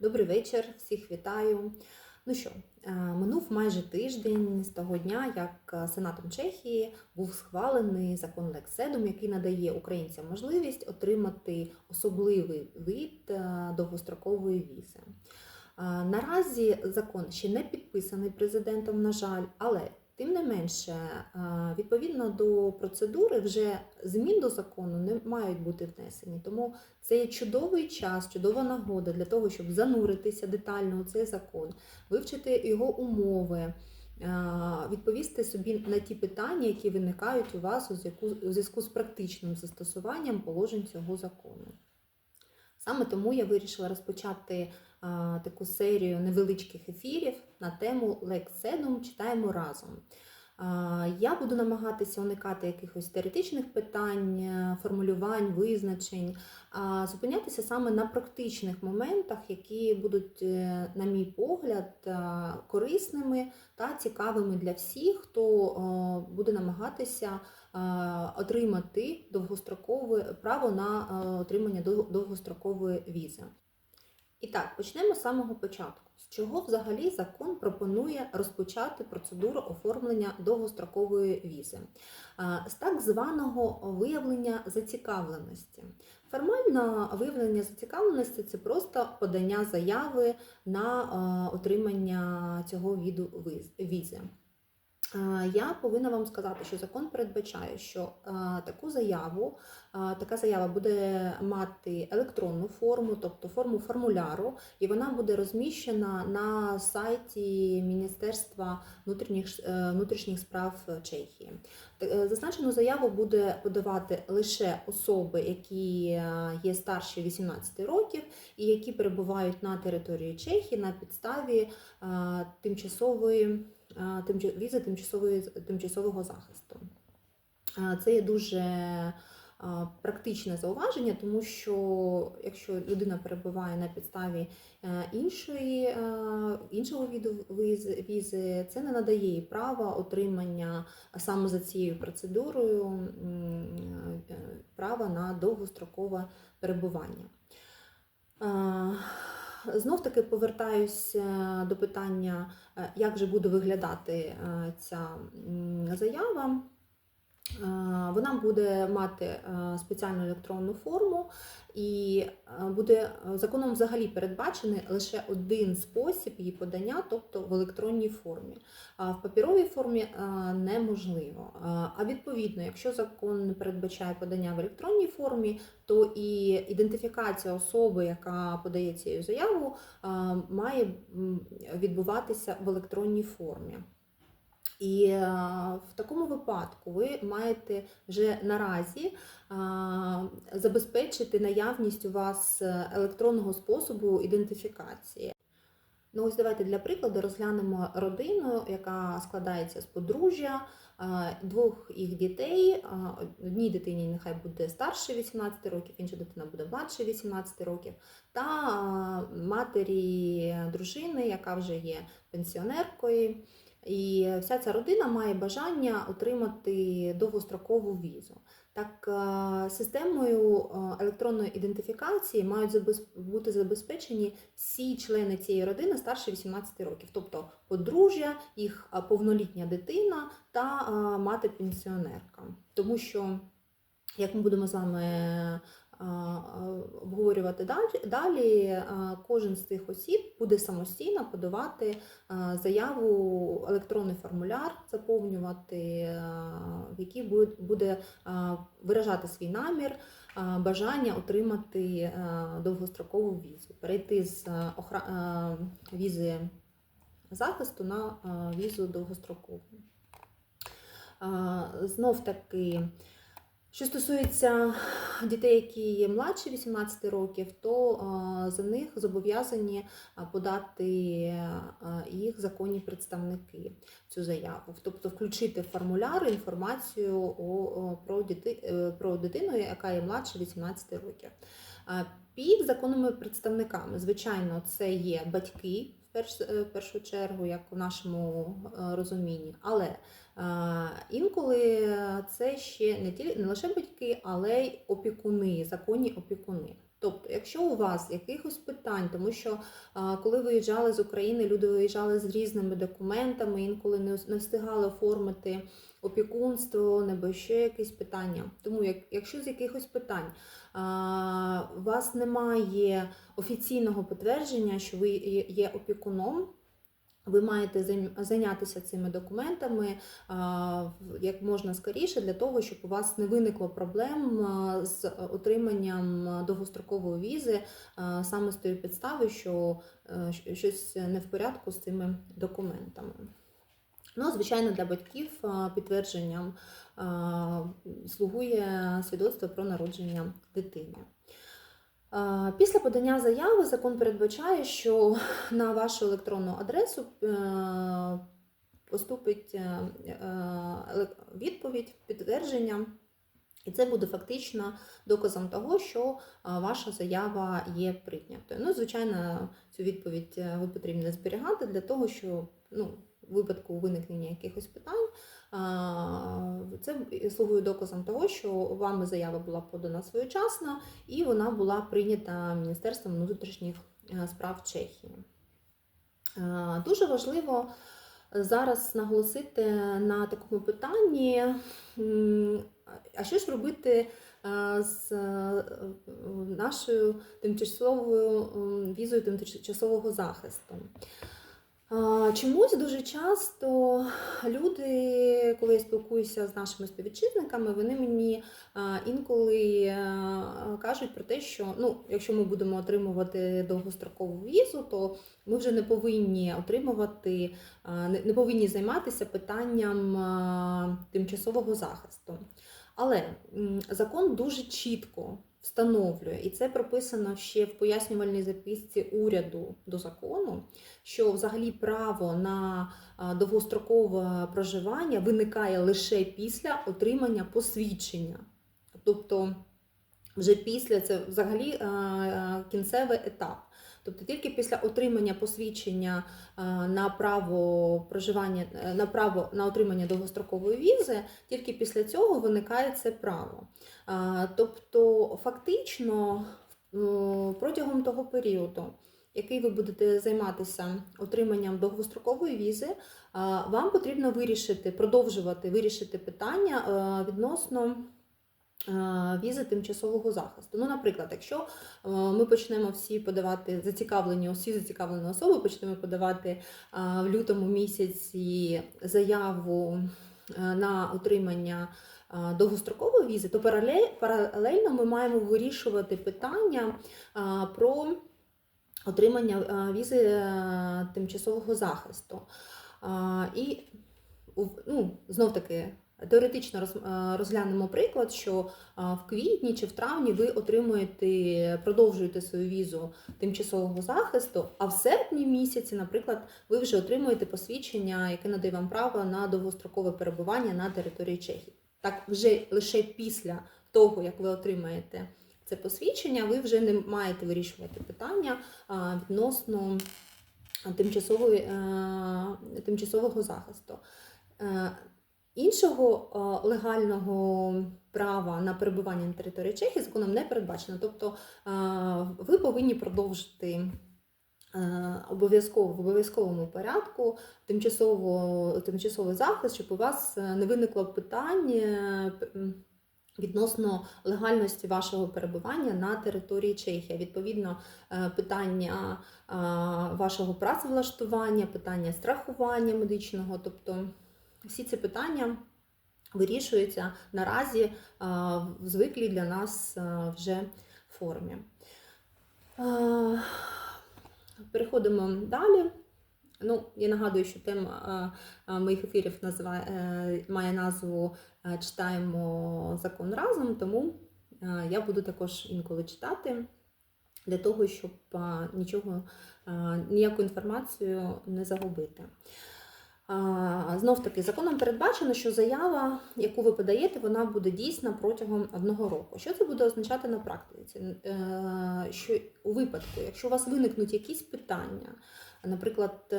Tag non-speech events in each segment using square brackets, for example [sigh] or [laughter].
Добрий вечір, всіх вітаю. Ну що, е, минув майже тиждень з того дня, як е, Сенатом Чехії був схвалений закон Лекседум, який надає українцям можливість отримати особливий вид е, довгострокової візи. Наразі закон ще не підписаний президентом, на жаль, але тим не менше, відповідно до процедури, вже змін до закону не мають бути внесені. Тому це є чудовий час, чудова нагода для того, щоб зануритися детально у цей закон, вивчити його умови, відповісти собі на ті питання, які виникають у вас у зв'язку з практичним застосуванням положень цього закону. Саме тому я вирішила розпочати а, таку серію невеличких ефірів на тему Лекседум читаємо разом. А, Я буду намагатися уникати якихось теоретичних питань, е, формулювань, визначень, а зупинятися саме на практичних моментах, які будуть, е, на мій погляд, е, корисними та цікавими для всіх, хто буде намагатися отримати довгострокове право на е, отримання довгострокової візи. І так, почнемо з самого початку. З чого взагалі закон пропонує розпочати процедуру оформлення довгострокової візи? Е, З так званого виявлення зацікавленості. Формально виявлення зацікавленості це просто подання заяви на е, отримання цього віду візи. Е, Я повинна вам сказати, що закон передбачає, що е, таку заяву, е, така заява буде мати електронну форму, тобто форму формуляру, і вона буде розміщена на сайті Міністерства внутрішніх, внутрішніх справ Чехії. Зазначену заяву буде подавати лише особи, які є старші 18 років і які перебувають на території Чехії на підставі тимчасової тимча- візи тимчасової, тимчасового захисту. Е, Це є дуже е, практичне зауваження, тому що якщо людина перебуває на підставі е, іншої, е, іншого віду візи, це не надає їй права отримання саме за цією процедурою е, права на довгострокове перебування. Знов таки повертаюсь е, до питання, е, як же буде виглядати е, ця заява. Е, Вона буде мати е, спеціальну електронну форму, і е, буде законом взагалі передбачений лише один спосіб її подання, тобто в електронній формі. А в паперовій формі неможливо. А відповідно, якщо закон не передбачає подання в електронній формі, то і ідентифікація особи, яка подає цю заяву, має відбуватися в електронній формі. І е, в такому випадку ви маєте вже наразі забезпечити наявність у вас е, електронного способу ідентифікації. Ну, ось давайте для прикладу розглянемо родину, яка складається з подружжя, двох їх дітей. Одній дитині нехай буде старше 18 років, інша дитина буде младше 18 років, та матері дружини, яка вже є пенсіонеркою. І вся ця родина має бажання отримати довгострокову візу. Так, е, системою е, електронної ідентифікації мають бути забезпечені всі члени цієї родини старше 18 років, тобто подружжя, їх е, повнолітня дитина та мати-пенсіонерка. Тому що, як ми будемо з вами обговорювати далі, кожен з цих осіб буде самостійно подавати заяву, електронний формуляр заповнювати, в який буде, виражати свій намір, бажання отримати довгострокову візу, перейти з візи захисту на візу довгострокову. Знов таки, що стосується дітей, які є младші 18 років, то за них зобов'язані подати їх законні представники цю заяву, тобто включити в формуляр інформацію е, про дитину, яка є младше 18 років. Під законними представниками, звичайно, це є батьки перш- е, першу чергу, як в нашому е, розумінні, але е, інколи це ще не тільки не лише батьки, але й опікуни, законні опікуни. Тобто, якщо у вас якихось питань, тому що а, коли виїжджали з України, люди виїжджали з різними документами, інколи не, не встигали оформити опікунство, небо ще якісь питання. Тому, як, якщо з якихось питань а, у вас немає офіційного підтвердження, що ви є опікуном, ви маєте зайнятися цими документами як можна скоріше для того, щоб у вас не виникло проблем з отриманням довгострокової візи саме з тої підстави, що е, щось не в порядку з цими документами. Ну, звичайно, для батьків підтвердженням слугує свідоцтво про народження дитини. Після подання заяви закон передбачає, що [laughs] на вашу електронну адресу е, поступить е, е, відповідь, підтвердження, і це буде фактично доказом того, що ваша заява є прийнятою. Ну, звичайно, цю відповідь ви потрібно зберігати для того, що ну, в випадку виникнення якихось питань це слугує доказом того, що вами заява була подана своєчасно і вона була прийнята Міністерством внутрішніх е, справ Чехії. Е, Дуже важливо зараз наголосити на такому питанні, а що ж робити е, з е, нашою тимчасовою візою тимчасового захисту. Чомусь дуже часто люди, коли я спілкуюся з нашими співвітчизниками, вони мені інколи е, кажуть про те, що ну, якщо ми будемо отримувати довгострокову візу, то ми вже не повинні отримувати, не повинні займатися питанням тимчасового захисту. Але закон дуже чітко встановлює, і це прописано ще в пояснювальній записці уряду до закону, що взагалі право на довгострокове проживання виникає лише після отримання посвідчення. Тобто, вже після це взагалі кінцевий етап. Тобто тільки після отримання посвідчення на право проживання, е, на право на отримання довгострокової візи, тільки після цього виникає це право. Тобто, фактично, протягом того періоду, який ви будете займатися отриманням довгострокової візи, вам потрібно вирішити, продовжувати вирішити питання е, відносно е, візи тимчасового захисту. Ну, наприклад, якщо е, ми почнемо всі подавати зацікавлені, всі зацікавлені особи почнемо подавати е, в лютому місяці заяву е, на отримання е, довгострокової візи, то паралельно ми маємо вирішувати питання е, про отримання е, візи е, тимчасового захисту. І ну, знов таки. Теоретично е, розглянемо приклад, що в квітні чи в травні ви отримуєте, продовжуєте свою візу тимчасового захисту, а в серпні місяці, наприклад, ви вже отримуєте посвідчення, яке надає вам право на довгострокове перебування на території Чехії. Так, вже лише після того, як ви отримаєте це посвідчення, ви вже не маєте вирішувати питання відносно е, тимчасового захисту. Іншого легального права на перебування на території Чехії законом не передбачено. Тобто ви повинні продовжити обов'язково в обов'язковому порядку тимчасово, тимчасовий захист, щоб у вас е, не виникло питань е, відносно легальності вашого перебування на території Чехії. Відповідно, е, питання вашого працевлаштування, питання страхування медичного, тобто всі ці питання вирішуються наразі е, в звиклій для нас е, вже формі. Е, Переходимо далі. Ну, я нагадую, що тема моїх ефірів називає, має назву Читаємо закон разом, тому я буду також інколи читати для того, щоб нічого, ніяку інформацію не загубити. Знов таки, законом передбачено, що заява, яку ви подаєте, вона буде дійсна протягом одного року. Що це буде означати на практиці? Е, Що у випадку, якщо у вас виникнуть якісь питання, наприклад, е,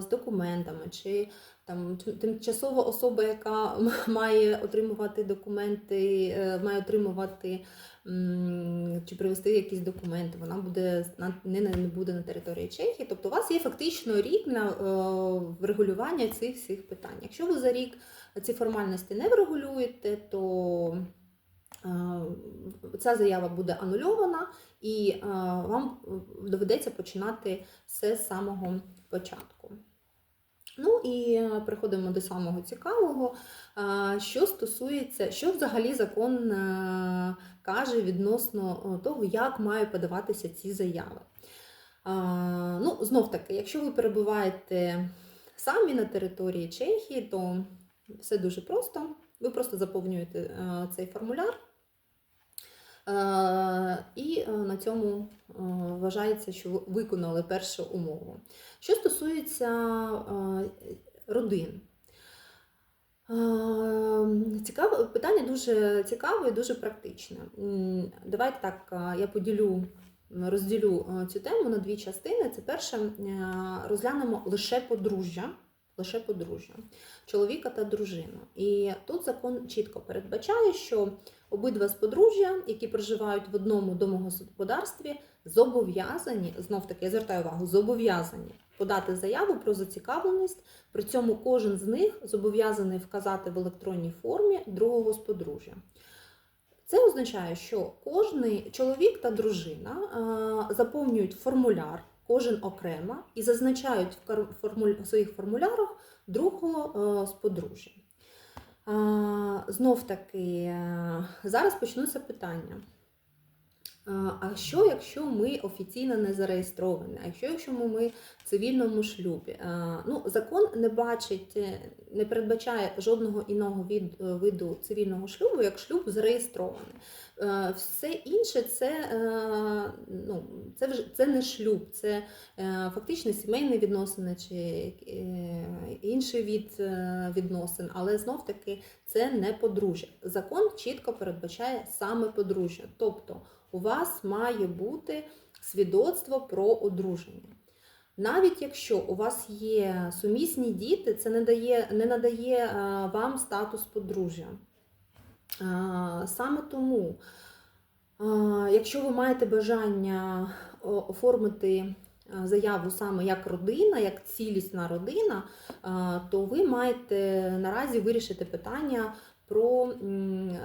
з документами чи там тимчасова особа, яка [laughs] має отримувати документи, е, має отримувати чи привести якісь документи, вона буде не, буде на території Чехії. Тобто у вас є фактично рік на е, врегулювання цих всіх питань. Якщо ви за рік ці формальності не врегулюєте, то е, ця заява буде анульована і вам доведеться починати все з самого початку. Ну і е, переходимо до самого цікавого, що стосується, що взагалі закон е, каже відносно е, того, як мають подаватися ці заяви. Ну, знов таки, якщо ви перебуваєте самі на території Чехії, то все дуже просто. Ви просто заповнюєте цей формуляр. Е, І е, на цьому е, вважається, що виконали першу умову. Що стосується родин, Цікаве питання дуже цікаве і дуже практичне. Давайте так, я поділю, розділю цю тему на дві частини. Це перше, розглянемо лише подружжя, лише подружжя, чоловіка та дружину. І тут закон чітко передбачає, що обидва з подружжя, які проживають в одному домогосподарстві, зобов'язані, знов таки я звертаю увагу, зобов'язані подати заяву про зацікавленість. При цьому кожен з них зобов'язаний вказати в електронній формі другого з подружжя. Це означає, що кожний чоловік та дружина заповнюють формуляр, кожен окремо, і зазначають в своїх формулярах другого е, з подружжя. Е, Знов таки, е, зараз почнуться питання. А що, якщо ми офіційно не зареєстровані? А якщо, якщо ми, в цивільному шлюбі? Ну, закон не бачить, е, не передбачає жодного іного е, виду цивільного шлюбу, як шлюб зареєстрований. Е, Все інше це, ну, це, вже, це не шлюб, це фактично сімейні відносини чи інший від відносин, але знов таки це не подружжя. Закон чітко передбачає саме подружжя. Тобто у вас має бути свідоцтво про одруження. Навіть якщо у вас є сумісні діти, це не, дає, не надає е, вам статус подружжя. Е, Саме тому, е, якщо ви маєте бажання оформити заяву саме як родина, як цілісна родина, то ви маєте наразі вирішити питання про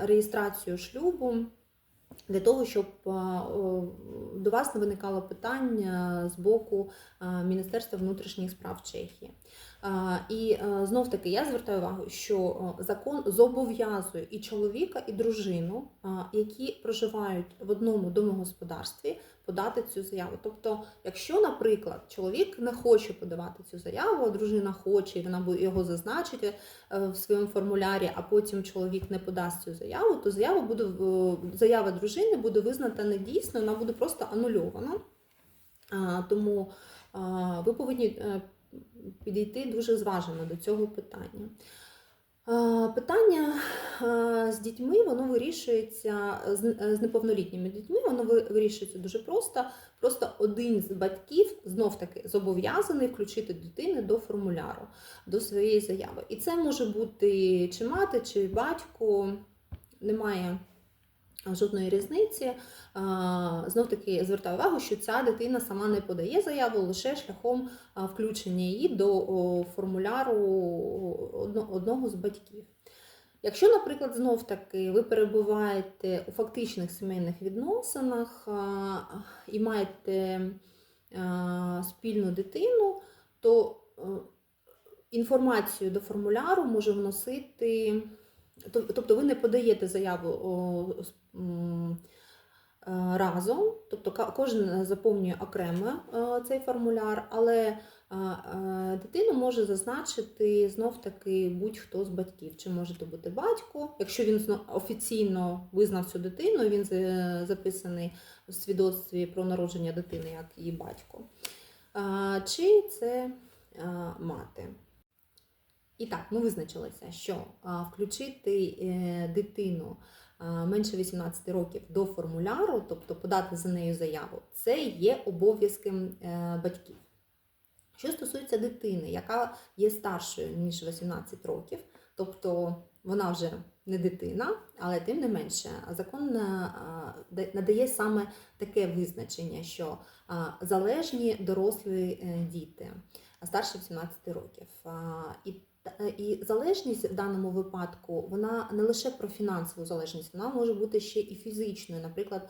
реєстрацію шлюбу для того, щоб до вас не виникало питань е, з боку Міністерства внутрішніх справ Чехії. І е, знов таки я звертаю увагу, що е, закон зобов'язує і чоловіка, і дружину, які проживають в одному домогосподарстві, подати цю заяву. Тобто, якщо, наприклад, чоловік не хоче подавати цю заяву, а дружина хоче, і вона його зазначить е, в своєму формулярі, а потім чоловік не подасть цю заяву, то заява буде заява дружини буде визнана недійсною, вона буде просто анульована. Тому ви повинні підійти дуже зважено до цього питання. Питання з дітьми воно вирішується з е, неповнолітніми дітьми, воно вирішується дуже просто. Просто один з батьків знов таки зобов'язаний включити дитину до формуляру, до своєї заяви. І це може бути чи мати, чи батько, немає жодної різниці. Знов таки звертаю увагу, що ця дитина сама не подає заяву лише шляхом включення її до формуляру одного з батьків. Якщо, наприклад, знов таки ви перебуваєте у фактичних сімейних відносинах і маєте спільну дитину, то е, інформацію до формуляру може вносити, тобто ви не подаєте заяву е, разом, тобто кожен заповнює окремо е, цей формуляр, але е, е, дитину може зазначити знов таки будь-хто з батьків. Чи може то бути батько, якщо він офіційно визнав цю дитину, він записаний у свідоцтві про народження дитини як її батько. Е, Чи це е, мати? І так, ми визначилися, що включити е, дитину менше 18 років до формуляру, тобто подати за нею заяву, це є обов'язком е, батьків. Що стосується дитини, яка є старшою ніж 18 років, тобто вона вже не дитина, але тим не менше, закон е, надає саме таке визначення, що залежні дорослі діти старше 18 років. І, і залежність в даному випадку вона не лише про фінансову залежність, вона може бути ще і фізичною. Наприклад,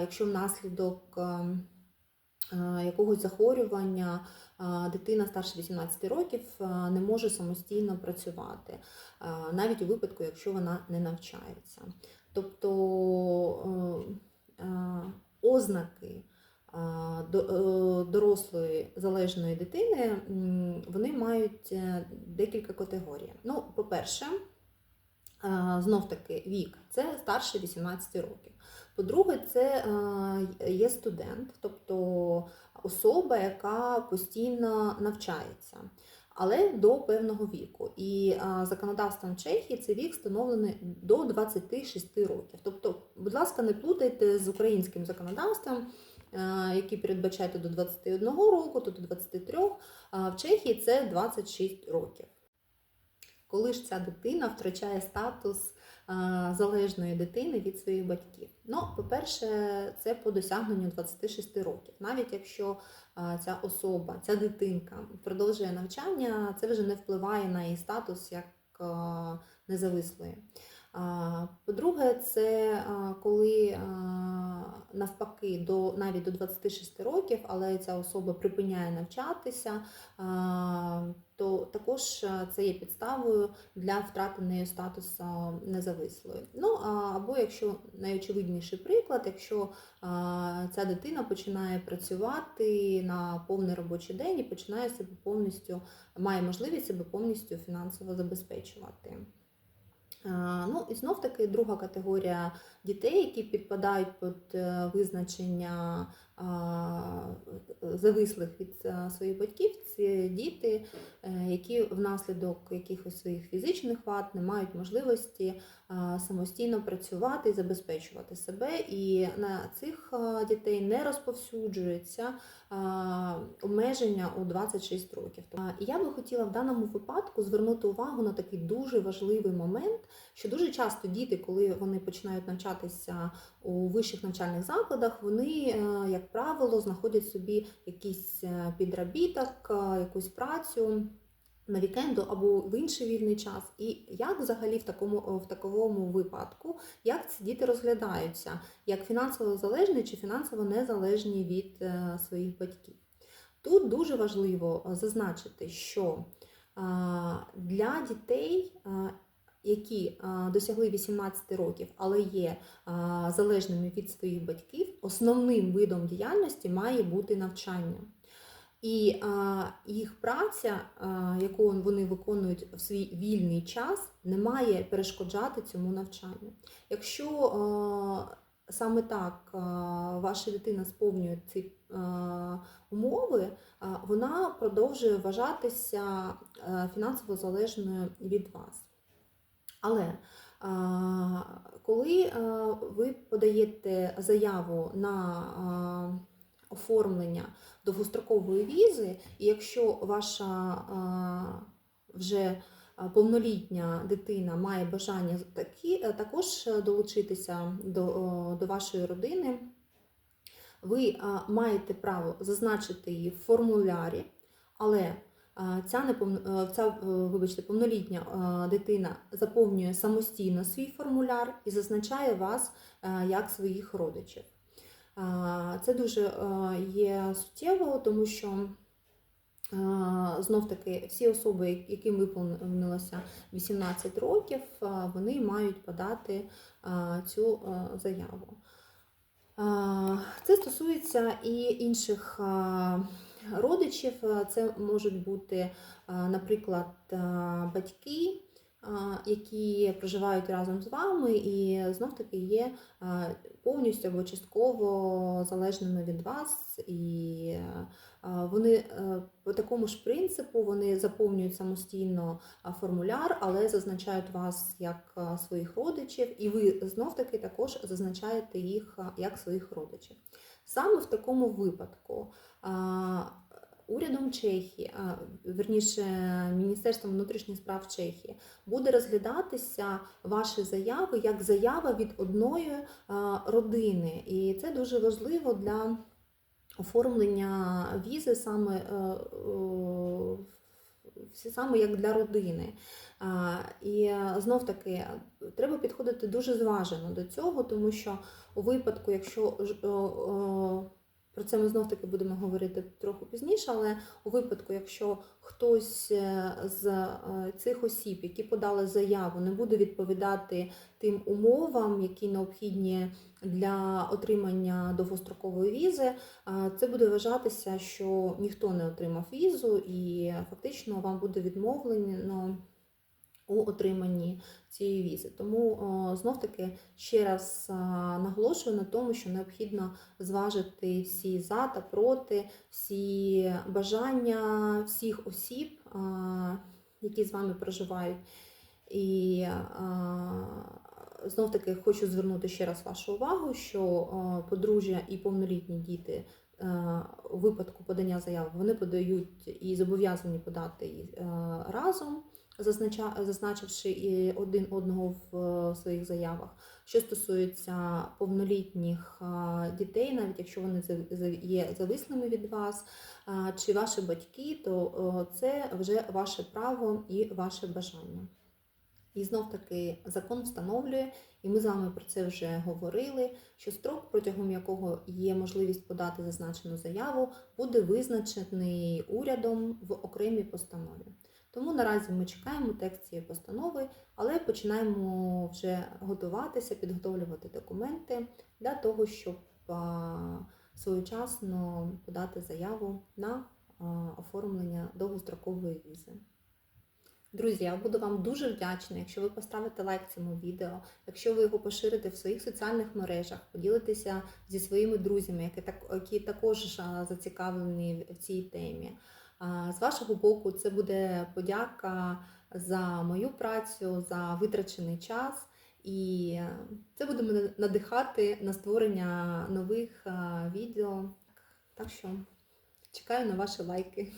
якщо внаслідок е, якогось захворювання дитина старше 18 років не може самостійно працювати, навіть у випадку, якщо вона не навчається. Тобто е, е, ознаки е, дорослої залежної дитини вони мають е, декілька категорій. Ну, по-перше, знов таки вік це старше 18 років. По-друге, це е, є студент, тобто особа, яка постійно навчається, але до певного віку. І е, законодавством Чехії цей вік встановлений до 26 років. Тобто, будь ласка, не плутайте з українським законодавством, е, який передбачає то до 21 року, то до 23. А в Чехії це 26 років. Коли ж ця дитина втрачає статус залежної дитини від своїх батьків? Ну, по-перше, це по досягненню 26 років. Навіть якщо ця особа, ця дитинка продовжує навчання, це вже не впливає на її статус як независлої. По-друге, це коли навпаки до навіть до 26 років, але ця особа припиняє навчатися, то також це є підставою для втрати статусу независлої. Ну або якщо найочевидніший приклад, якщо ця дитина починає працювати на повний робочий день і починає себе повністю, має можливість себе повністю фінансово забезпечувати. А, Ну і знов таки друга категорія дітей, які підпадають під е, визначення завислих від своїх батьків, це діти, е, які внаслідок якихось своїх фізичних вад не мають можливості самостійно працювати і забезпечувати себе. І на цих дітей не розповсюджується обмеження у 26 років. І я би хотіла в даному випадку звернути увагу на такий дуже важливий момент, що дуже часто діти, коли вони починають навчатися у вищих навчальних закладах, вони, е, як правило, знаходять собі якийсь е, підробіток, е, якусь працю. На вікенду або в інший вільний час, і як взагалі в такому в таковому випадку, як ці діти розглядаються, як фінансово залежні чи фінансово незалежні від своїх батьків. Тут дуже важливо зазначити, що для дітей, які досягли 18 років, але є залежними від своїх батьків, основним видом діяльності має бути навчання. І їх праця, яку вони виконують в свій вільний час, не має перешкоджати цьому навчанню. Якщо саме так ваша дитина сповнює ці умови, вона продовжує вважатися фінансово залежною від вас. Але коли ви подаєте заяву на оформлення довгострокової візи, і якщо ваша вже повнолітня дитина має бажання такі, також долучитися до, до вашої родини, ви маєте право зазначити її в формулярі, але ця, неповно, е, ця е, вибачте, повнолітня е, дитина заповнює самостійно свій формуляр і зазначає вас е, як своїх родичів. Це дуже е, є суттєво, тому що знов таки всі особи, яким виповнилося 18 років, вони мають подати цю заяву. Це стосується і інших родичів. Це можуть бути, наприклад, батьки, які проживають разом з вами, і знов таки є повністю або частково залежними від вас. І вони е, по такому ж принципу вони заповнюють самостійно формуляр, але зазначають вас як своїх родичів, і ви знов таки також зазначаєте їх як своїх родичів. Саме в такому випадку урядом Чехії, верніше Міністерством внутрішніх справ Чехії, буде розглядатися ваші заяви як заява від одної родини. І це дуже важливо для оформлення візи саме, е, е, всі- саме як для родини. І знов таки треба підходити дуже зважено до цього, тому що у випадку, якщо про це ми знов таки будемо говорити трохи пізніше, але у випадку, якщо хтось е, з е, цих осіб, які подали заяву, не буде відповідати тим умовам, які необхідні для отримання довгострокової візи, це буде вважатися, що ніхто не отримав візу, і фактично вам буде відмовлено у отриманні цієї візи. Тому знов таки ще раз наголошую на тому, що необхідно зважити всі за та проти, всі бажання всіх осіб, які з вами проживають. І знов таки хочу звернути ще раз вашу увагу, що подружжя і повнолітні діти. е, У випадку подання заяви вони подають і зобов'язані подати е, разом зазначивши один одного в е, своїх заявах. Що стосується повнолітніх дітей, навіть якщо вони є завислими від вас, чи ваші батьки, то це вже ваше право і ваше бажання. І знов таки закон встановлює, і ми з вами про це вже говорили, що строк, протягом якого є можливість подати зазначену заяву, буде визначений урядом в окремій постанові. Тому наразі ми чекаємо текст цієї постанови, але починаємо вже готуватися, підготовлювати документи для того, щоб своєчасно подати заяву на оформлення довгострокової візи. Друзі, я буду вам дуже вдячна, якщо ви поставите лайк цьому відео, якщо ви його поширите в своїх соціальних мережах, поділитеся зі своїми друзями, які, також зацікавлені в цій темі. З вашого боку, це буде подяка за мою працю, за витрачений час, і е, це буде мене надихати на створення нових відео. Так що чекаю на ваші лайки.